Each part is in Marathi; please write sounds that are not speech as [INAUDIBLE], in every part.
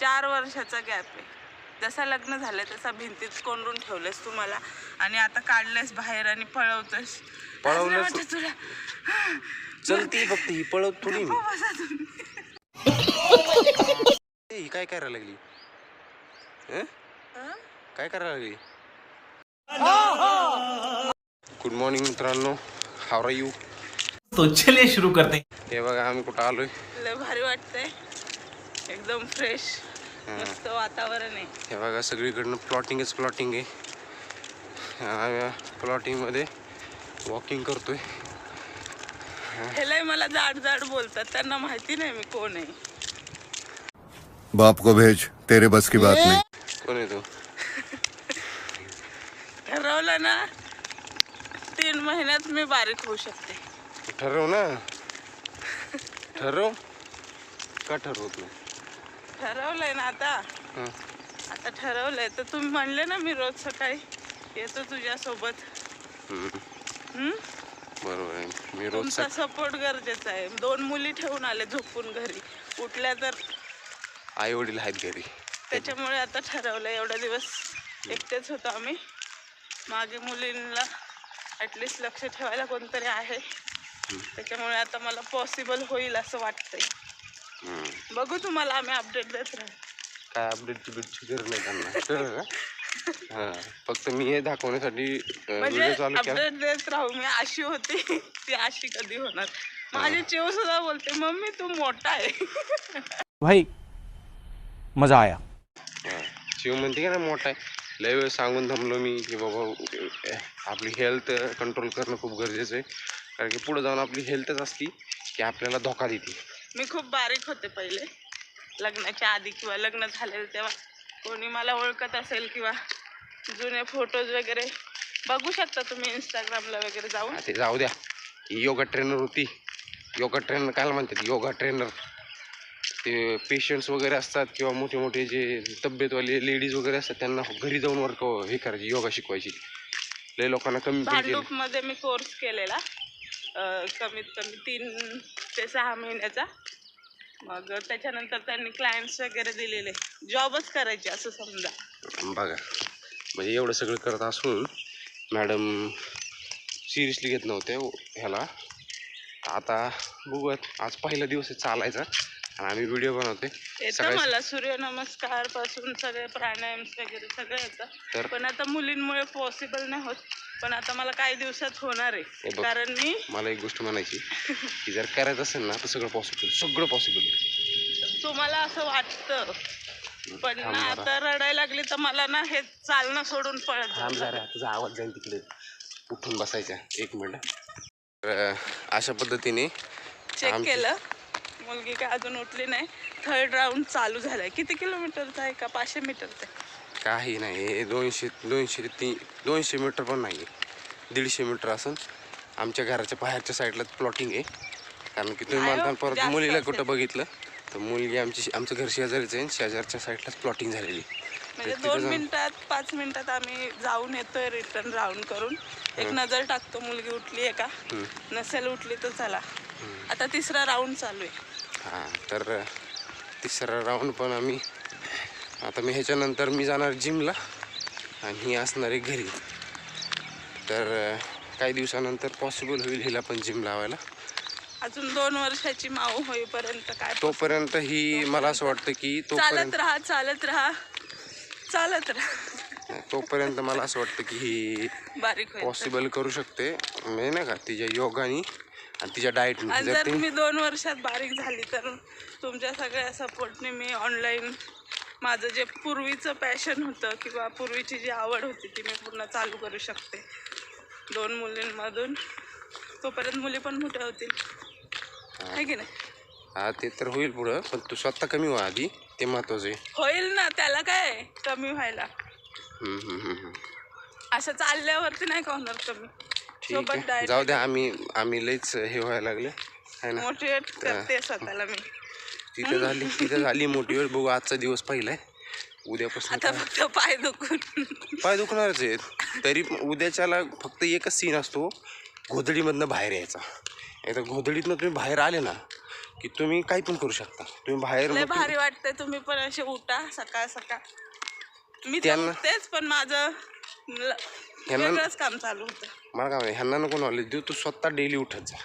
चार वर्षाचा गॅप आहे. जसा लग्न झालं तसा भिंतीत कोंडून ठेवलेस तू मला. आणि आता काढलेस बाहेर आणि पळवतोस. वाटत तुला चलती फक्त ही पळत थोडी मी हो, बसा तुम्ही. ए, ही काय करायला लागली? हं? हं? काय करायला लागली? गुड मॉर्निंग मित्रांनो. हाव आर यू तो चलिए शुरू करते हैं। हे बघा आम्ही कुठं आलोय? लय भारी वाटतंय. एकदम फ्रेश मस्त वातावरण आहे. हे बघा सगळीकडनं प्लॉटिंगच प्लॉटिंग आहे. प्लॉटिंगमध्ये वॉकिंग करतोय. हे लय मला जाड जाड बोलतात त्यांना माहिती नाही मी कोण आहे. बाप को भेज तेरे बस की बात नहीं. कोण आहे तो? ठरवलं ना तीन महिन्यात मी बारीक होऊ शकते. ठरव ना. ठरव? का ठरवत नाही? ठरवलंय ना आता. हं. आता ठरवलंय. तर तुम्ही म्हणले ना मी रोज सकाळी येतो तुझ्यासोबत. हं? बरोबर आहे. मी रोज तुमचा सपोर्ट गरजेचा आहे. दोन मुली ठेवून आले झोपून घरी. उठल्या तर आई वडील आहेत घरी. त्याच्यामुळे आता ठरवलं एवढा दिवस एकटेच होतो आम्ही. मागे मुलींना ॲटलिस्ट लक्ष ठेवायला कोणतरी आहे. त्याच्यामुळे आता मला पॉसिबल होईल असं वाटतंय. बघू तुम्हाला आम्ही अपडेट देत राहू. काय अपडेटची बिटची गरज नाही त्यांना. कळलं का? हां फक्त मी हे दाखवण्यासाठी म्हणजे व्हिडिओ चालू केला. अपडेट देत राहू मी अशी होती [LAUGHS] ती अशी कधी होणार? माझी चिव सुद्धा बोलते मम्मी तू मोठा आहे. [LAUGHS] भाई मजा आया. हां. शिव म्हणते का ना मोठा आहे. लय वेळ सांगून थांबलो मी की बाबा अह, आपली हेल्थ कंट्रोल करणं खूप गरजेचं आहे. कारण की पुढे जाऊन आपली हेल्थच असती की आपल्याला धोका देते. मी खूप बारीक होते पहिले. लग्नाच्या आधी किंवा लग्न झालेलं तेव्हा. कोणी मला ओळखत असेल किंवा जुने फोटोज वगैरे बघू शकता तुम्ही इंस्टाग्रामला वगैरे जाऊन. ते जाऊ द्या. ही योगा ट्रेनर होती. योगा ट्रेनर काय म्हणतात योगा ट्रेनर ते पेशंट्स वगैरे असतात किंवा मोठे मोठे जे तब्येतवाले लेडीज वगैरे असतात त्यांना घरी जाऊन वर्क हे करायची योगा शिकवायची. लय लोकांना कमी भांडूपमध्ये मी कोर्स केलेला. कमीत कमी तीन ते सहा महिन्याचा. मग त्याच्यानंतर त्यांनी क्लायंट्स वगैरे दिलेले. जॉबच करायचे असं समजा. बघा. म्हणजे एवढं सगळं करत असून मॅडम सिरियसली घेत नव्हते हो ह्याला. आता बघूयात. आज पहिला दिवस आहे चालायचा. आणि आम्ही व्हिडिओ बनवते. येतं मला सूर्यनमस्कारपासून सगळे प्राणायाम वगैरे सगळं येतं. तर पण आता मुलींमुळे पॉसिबल नाही होत. पण आता मला काही दिवसात होणार आहे. हे बघ. कारण मी मला एक गोष्ट म्हणायची की जर करायचं असेल ना तर सगळं पॉसिबल सगळं पॉसिबल तुम्हाला असं वाटतं. पण ना. आता रडायला लागली तर मला ना हे चालणं सोडून पळत थांब जावं जरा तुझा आवाज जाईल तिकडे. उठून बसायचा. एक मिनिट. तर अशा पद्धतीने चेक आमची- केलं. मुलगी काय अजून उठली नाही. थर्ड राऊंड चालू झालाय. किती किलोमीटरचा आहे का? पाचशे मीटरचा आहे? काही नाही. हे दोनशे दोनशे ते तीन दोनशे मीटर पण नाही. दीडशे मीटर असून आमच्या घराच्या बाहेरच्या साईडला प्लॉटिंग आहे. कारण की तुम्ही म्हणता परत जास्त मुलीला असेल. कुठं बघितलं तर मुलगी आमची आमचं घर शेजारीच आहे आणि शेजारच्या साईडलाच प्लॉटिंग झालेली म्हणजे तर दोन मिनिटात पाच मिनिटात आम्ही जाऊन येतोय रिटर्न राऊंड करून. एक नजर टाकतो मुलगी उठली आहे का? नसेल उठली तर चला. आता तिसरा राऊंड चालू आहे. हां तर तिसरा राऊंड पण आम्ही आता मी ह्याच्यानंतर मी जाणार जिमला आणि ही असणार आहे घरी. तर काही दिवसानंतर पॉसिबल होईल हिला पण जिम लावायला. अजून दोन वर्षाची माऊ होईपर्यंत काय तोपर्यंत ही मला असं वाटतं की चालत तोपर्यंत राहा चालत राहा. चालत राहा. तोपर्यंत मला असं वाटतं की ही बारीक होईल पॉसिबल करू शकते. म्हणजे नाही का तिच्या योगानी आणि तिच्या डाएटनी आणि जर जर ती मी दोन वर्षात बारीक झाली तर तुमच्या सगळ्या सपोर्टने मी ऑनलाईन माझं जे पूर्वीचं पॅशन होतं किंवा पूर्वीची जी आवड होती ती मी पूर्ण चालू करू शकते. दोन मुलींमधून तोपर्यंत मुली पण मोठ्या होतील. आहे की नाही? हा ते तर होईल पुढं पण तू स्वतः कमी व्हा आधी ते महत्वाचं आहे. होईल ना त्याला काय आहे कमी व्हायला? हम्म, हम्म, हम्म, हम्म. असं चालल्यावरती नाही का होणार कमी? ठीक आहे. जाऊ द्या आम्ही आम्ही लईच हे व्हायला लागले. आहे ना? मोटिवेट करते स्वतःला मी. तिथं झाली तिथं झाली मोठी वेळ. बघू आजचा दिवस पहिला आहे. उद्यापासून आता? फक्त पाय दुखून. पाय दुखणारच आहेत. तरी उद्याच्याला फक्त एकच सीन असतो घोदडीमधनं बाहेर यायचा. एकदा घोदडीतनं तुम्ही बाहेर आले ना की तुम्ही काही पण करू शकता. तुम्ही बाहेर लय भारी वाटतंय तुम्ही पण असे उठा सकाळ सकाळ. मी त्यांना- उठतेच पण माझं ल- वेगळंच काम चालू होतं. मला काय ह्यांना नको नॉलेज देऊ तू स्वतः डेली उठत जा.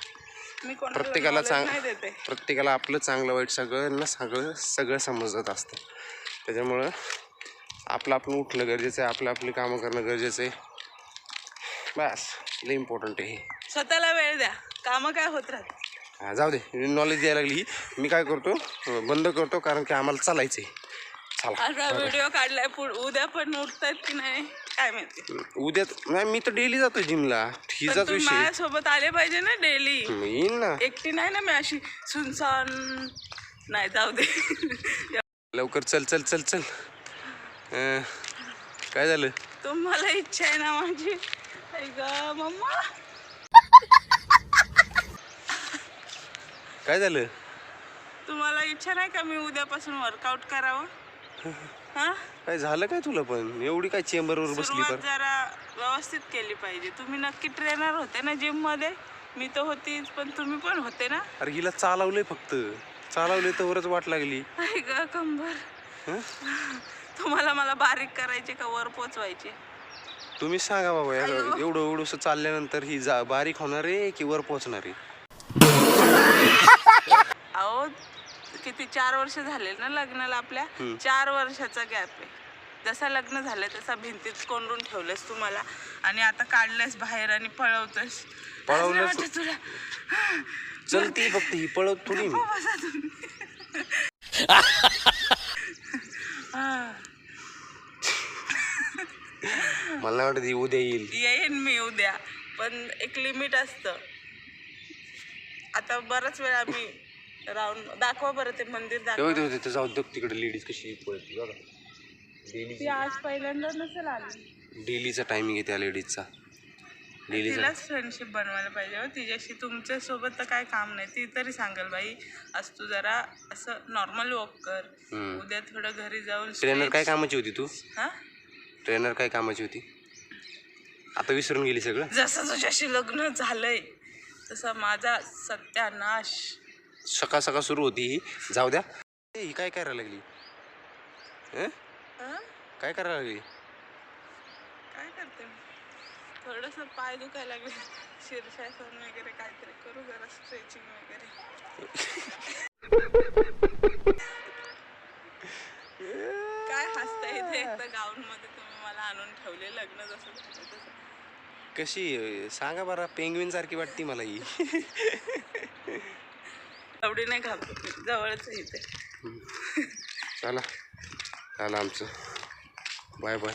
मी कोणाला प्रत्येकाला knowledge चांग नाही देते. प्रत्येकाला आपलं चांगलं वाईट सगळ्यांना सगळं सगळं समजत असतं. त्याच्यामुळं आपलं आपण उठणं गरजेचं आहे आपलं आपली कामं करणं गरजेचं आहे. बस लई इम्पॉर्टंट आहे हे. स्वतःला वेळ द्या. कामं काय होत राहत हा, जाऊ दे नॉलेज द्यायला लागली. मी काय करतो अं, बंद करतो कारण की आम्हाला चालायचं आहे व्हिडिओ काढलाय पुढ उद्या पण उठतायत की नाही काय माहिती. उद्या नाही मी तर डेली जातो जिमला पण हिचाच तुम्ही विषय. माझ्यासोबत आले पाहिजे ना डेली येईन ना. एकटी नाही ना मी अशी सुनसान. नाही जाऊ दे. लवकर चल चल चल चल. अं, काय झालं? तुम्हाला इच्छा आहे ना माझी? आई ग मम्मा. काय झालं? तुम्हाला इच्छा नाही का मी उद्यापासून वर्कआउट करावं? हा? काय झालं काय तुला पण? एवढी काय चेंबरवर बसली सुरुवात पण? जरा व्यवस्थित केली पाहिजे. तुम्ही नक्की ट्रेनर होते ना जिममध्ये? मी तर होतीच पण तुम्ही पण होते ना? अरे हिला चालवलंय फक्त. चालवले तर वरच वाट लागली. ग कंबर. हं? तुम्हाला मला बारीक करायचे का वर पोचवायचे? तुम्ही सांगा बाबा यार एवढं एवढंसं चालल्यानंतर ही जा बारीक होणार आहे की वर पोहोचणार आहे? अहो किती चार वर्ष झाले ना लग्नाला आपल्या चार वर्षाचा गॅप आहे जसं लग्न झालं तसा भिंतीत कोंडून ठेवलंस तू मला आणि आता काढलंस बाहेर आणि पळवतोस पळवलंस? वाटत तुला चलती फक्त ही पळत थोडी मी. बसा तुम्ही. हा. मला नाही वाटत ही उद्या येईल येईन मी उद्या पण एक लिमिट असतं आता बराच वेळ आम्ही राहून दाखवा बरं ते मंदिर दाखवा. तेव्हा तेव्हा तिथं जाऊ दे तिकडे लेडीज कशी पळते बघा. ती आज पहिल्यांदा नसेल आली. डेलीचा टायमिंग आहे त्या लेडीजचा डेलीचा तिलाच फ्रेंडशिप बनवायला पाहिजे हो. तिच्याशी तुमच्यासोबत तर काय काम नाही. ती तरी सांगेल बाई आज तू जरा असं नॉर्मल वॉक कर. हम्म. उद्या थोडं घरी जाऊन ट्रेनर काय कामाची होती तू? हा? ट्रेनर काय कामाची होती? आता विसरून गेली सगळं? जसं तुझ्याशी लग्न झालंय तसा माझा सत्यानाश. सकाळ सकाळ सुरू होती ही. जाऊ द्या. ए, ही काय करायला लागली? हं? हा? काय करायला लागली? काय करते? मी थोडंसं पाय दुखायला लागले. शीर्षासन वगैरे काहीतरी करू जरा स्ट्रेचिंग वगैरे. काय हसताय इथे? एकदा गाऊन मध्ये तुम्ही मला आणून ठेवले लग्न जसं झालं तसं. कशी अं, सांगा बरं पेंग्विन सारखी वाटती मला ही. [LAUGHS] आवडी नाही घाबरत जवळच इथे. चला झालं आमचं. Bye bye.